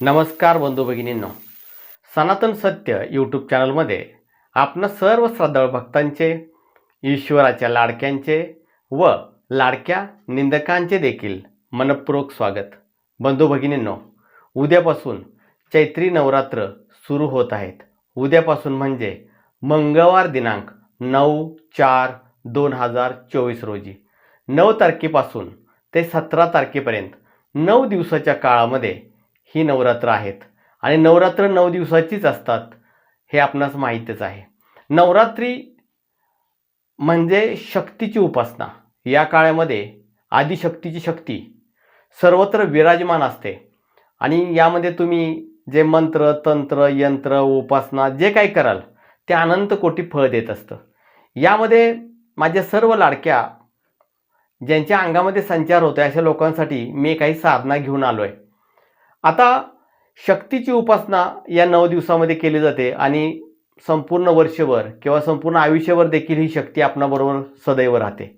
नमस्कार बंधू भगिनींनो. सनातन सत्य यूट्यूब चॅनलमध्ये आपण सर्व श्रद्धाळू भक्तांचे ईश्वराच्या लाडक्यांचे व लाडक्या निंदकांचे देखील मनपूर्वक स्वागत. बंधू भगिनींनो उद्यापासून चैत्री नवरात्र सुरू होत आहेत. उद्यापासून म्हणजे मंगळवार दिनांक नऊ चार दोन हजार चोवीस रोजी. नऊ तारखेपासून ते सतरा तारखेपर्यंत नऊ दिवसाच्या काळामध्ये ही नवरात्र आहेत. आणि नवरात्र नऊ दिवसाचीच असतात हे आपणास माहीतच आहे. नवरात्री म्हणजे शक्तीची उपासना. या काळामध्ये आदिशक्तीची शक्ती सर्वत्र विराजमान असते. आणि यामध्ये तुम्ही जे मंत्र तंत्र यंत्र उपासना जे काही कराल ते अनंत कोटी फळ देत असतं. यामध्ये माझ्या सर्व लाडक्या ज्यांच्या अंगामध्ये संचार होतो अशा लोकांसाठी मी काही साधना घेऊन आलो आहे आता शक्तीची उपासना या नऊ दिवसामध्ये केली जाते आणि संपूर्ण वर्षभर किंवा संपूर्ण आयुष्यभर देखील ही शक्ती आपणाबरोबर सदैव राहते.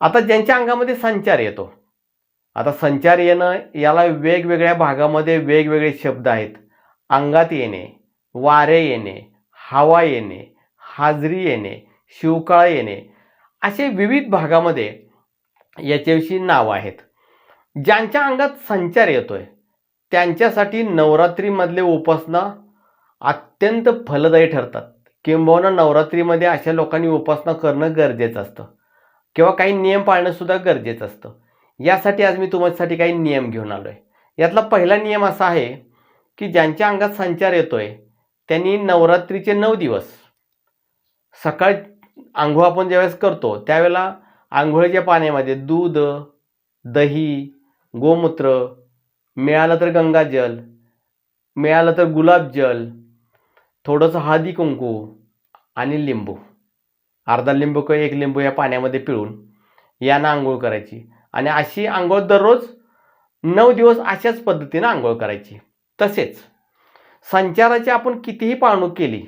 आता ज्यांच्या अंगामध्ये संचार येतो आता संचार येणं याला वेगवेगळ्या भागामध्ये वेगवेगळे शब्द आहेत. अंगात येणे वारे येणे हवा येणे हाजरी येणे शिवकाळ येणे असे विविध भागामध्ये याच्याविषयी नावं आहेत. ज्यांच्या अंगात संचार येतोय त्यांच्यासाठी नवरात्रीमधले उपासना अत्यंत फलदायी ठरतात. किंबहुना नवरात्रीमध्ये अशा लोकांनी उपासना करणं गरजेचं असतं. किंवा काही नियम पाळणंसुद्धा गरजेचं असतं. यासाठी आज मी तुमच्यासाठी काही नियम घेऊन आलो आहे यातला पहिला नियम असा आहे की ज्यांच्या अंगात संचार येतो आहे त्यांनी नवरात्रीचे नऊ दिवस. सकाळी आंघोळ आपण ज्यावेळेस करतो त्यावेळेला आंघोळीच्या पाण्यामध्ये दूध दही गोमूत्र मिळालं तर गंगाजल मिळालं तर गुलाबजल थोडंसं हळदी कुंकू आणि लिंबू. अर्धा लिंबू किंवा एक लिंबू या पाण्यामध्ये पिळून यानं आंघोळ करायची. आणि अशी आंघोळ दररोज नऊ दिवस अशाच पद्धतीनं आंघोळ करायची. तसेच संचाराची आपण कितीही पाळणूक केली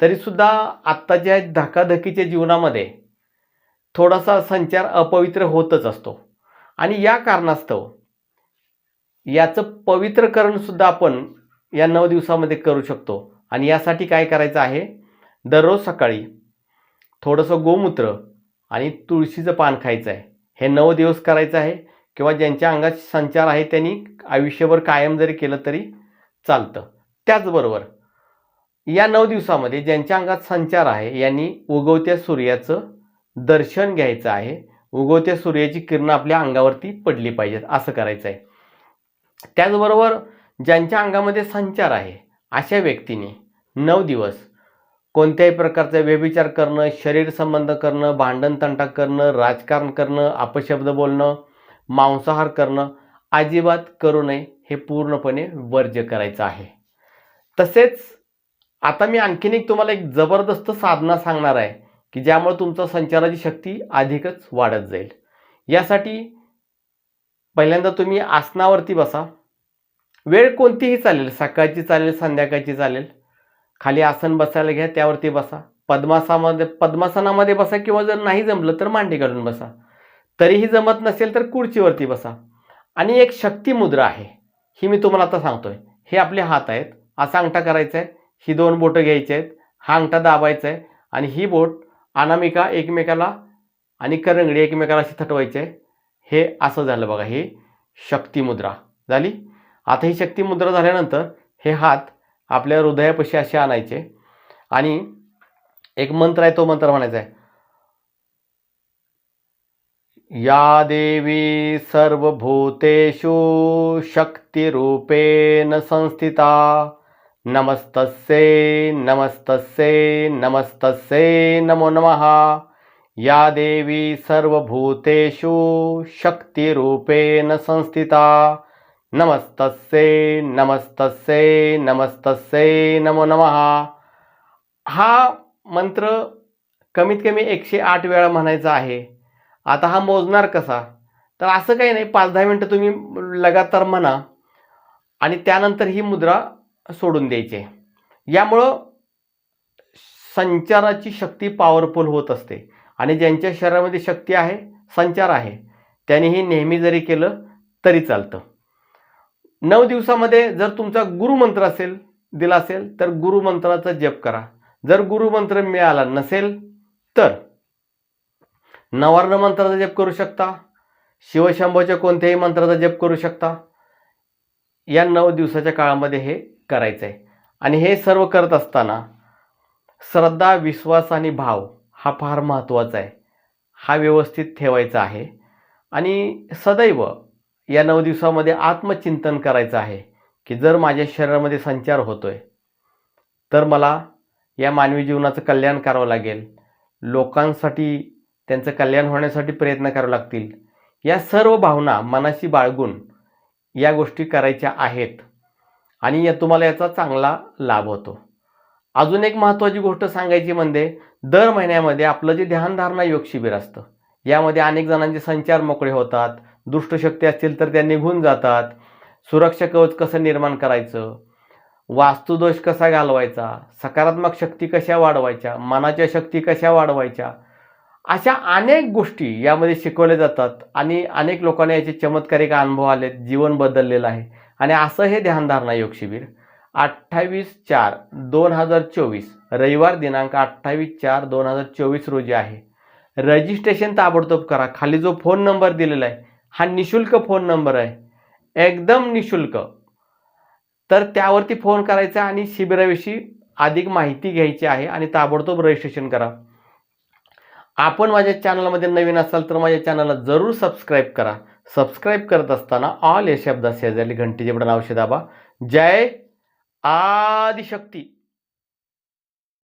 तरीसुद्धा आत्ताच्या धकाधकीच्या जीवनामध्ये थोडासा संचार अपवित्र होतच असतो. आणि या कारणास्तव याचं पवित्रकरणसुद्धा आपण या नऊ दिवसामध्ये करू शकतो. आणि यासाठी काय करायचं आहे? दररोज सकाळी थोडंसं गोमूत्र आणि तुळशीचं पान खायचं आहे. हे नऊ दिवस करायचं आहे किंवा ज्यांच्या अंगात संचार आहे त्यांनी आयुष्यभर कायम जरी केलं तरी चालतं. त्याचबरोबर या नऊ दिवसामध्ये ज्यांच्या अंगात संचार आहे यांनी उगवत्या सूर्याचं दर्शन घ्यायचं आहे. उगवत्या सूर्याची किरणं आपल्या अंगावरती पडली पाहिजेत. असं करायचं आहे. त्याचबरोबर ज्यांच्या अंगामध्ये संचार आहे अशा व्यक्तीने नऊ दिवस कोणत्याही प्रकारचा व्यभिचार करणं शरीर संबंध करणं भांडण तंटा करणं राजकारण करणं अपशब्द बोलणं मांसाहार करणं अजिबात करू नये हे पूर्णपणे वर्ज्य करायचं आहे. तसेच आता मी आणखीन एक तुम्हाला एक जबरदस्त साधना सांगणार आहे की ज्यामुळे तुमचा संचाराची शक्ती अधिकच वाढत जाईल. यासाठी पहिल्यांदा तुम्ही आसनावरती बसा. वेळ कोणतीही चालेल सकाळची चालेल संध्याकाळची चालेल. खाली आसन बसायला घ्या त्यावरती बसा. पद्मासामध्ये पद्मासनामध्ये बसा किंवा जर नाही जमलं तर मांडी घालून बसा. तरीही जमत नसेल तर खुर्चीवरती बसा. आणि एक शक्ती मुद्रा आहे. ही मी तुम्हाला आता सांगतोय. हे आपले हात आहेत. असा अंगठा करायचा आहे. ही दोन बोटं घ्यायची आहेत. हा अंगठा दाबायचा आहे. आणि ही बोट अनामिका एकमेकाला आणि करंगडी एकमेकाला अशी थटवायची आहे. हे असं झालं बघा हे शक्तिमुद्रा झाली. आता ही शक्तिमुद्रा झाल्यानंतर हे हात आपल्या हृदयापाशी असे आणायचे आणि एक मंत्र आहे तो मंत्र म्हणायचा आहे. या देवी सर्वभूतेषु शक्तिरूपेण संस्थिता। नमस्तस्ये नमस्तस्ये नमस्तस्ये नमो नमः। या देवी सर्वभूतेषु शक्तिरूपेण संस्थिता। नमस्तस्ये नमस्तस्ये नमस्तस्ये नमो नमः। हा मंत्र कमीत कमी एकशे आठ वेळा म्हणायचा आहे. आता हा मोजणार कसा? तर असं काही नाही पाच दहा मिनटं तुम्ही लगातार म्हणा आणि त्यानंतर ही मुद्रा सोडून द्यायची आहे. यामुळं संचाराची शक्ती पॉवरफुल होत असते. आणि ज्यांच्या शरीरामध्ये शक्ती आहे संचार आहे त्याने हे नेहमी जरी केलं तरी चालतं. नऊ दिवसामध्ये जर तुमचा गुरुमंत्र असेल दिला असेल तर गुरुमंत्राचा जप करा. जर गुरुमंत्र मिळाला नसेल तर. नवार्ण मंत्राचा जप करू शकता शिवशंभोच्या कोणत्याही मंत्राचा जप करू शकता. या नऊ दिवसाच्या काळामध्ये हे करायचं आहे आणि हे सर्व करत असताना श्रद्धा विश्वास आणि भाव हा फार महत्त्वाचा आहे. हा व्यवस्थित ठेवायचा आहे. आणि सदैव या नऊ दिवसामध्ये आत्मचिंतन करायचं आहे की जर माझ्या शरीरामध्ये संचार होतो आहे तर मला या मानवी जीवनाचं कल्याण करावं लागेल. लोकांसाठी त्यांचं कल्याण होण्यासाठी प्रयत्न करावे लागतील. या सर्व भावना मनाशी बाळगून या गोष्टी करायच्या आहेत आणि या तुम्हाला याचा चांगला लाभ होतो. अजून एक महत्त्वाची गोष्ट सांगायची म्हणजे दर महिन्यामध्ये आपलं जे ध्यानधारणा योग शिबिर असतं यामध्ये अनेक जणांचे संचार मोकळे होतात दुष्टशक्ती असतील तर त्या निघून जातात सुरक्षा कवच कसं निर्माण करायचं वास्तुदोष कसा घालवायचा सकारात्मक शक्ती कशा वाढवायच्या मनाच्या शक्ती कशा वाढवायच्या अशा अनेक गोष्टी यामध्ये शिकवल्या जातात आणि अनेक लोकांना याचे चमत्कारिक अनुभव आलेत जीवन बदललेलं आहे. आणि असं हे ध्यानधारणा योग शिबिर अठ्ठावीस चार दोन हजार चोवीस. रविवार दिनांक अठ्ठावीस चार दोन हजार चोवीस रोजी आहे. रजिस्ट्रेशन ताबडतोब करा. खाली जो फोन नंबर दिलेला आहे हा निशुल्क फोन नंबर आहे. एकदम निशुल्क. तर त्यावरती फोन करायचा आणि शिबिराविषयी अधिक माहिती घ्यायची आहे आणि ताबडतोब रजिस्ट्रेशन करा. आपण माझ्या चॅनलमध्ये नवीन असाल तर माझ्या चॅनलला जरूर सबस्क्राईब करा. सबस्क्राईब करत असताना ऑल या शब्दा शेजारी घंटीचे बटन औषध दाबा. जय आदिशक्ती.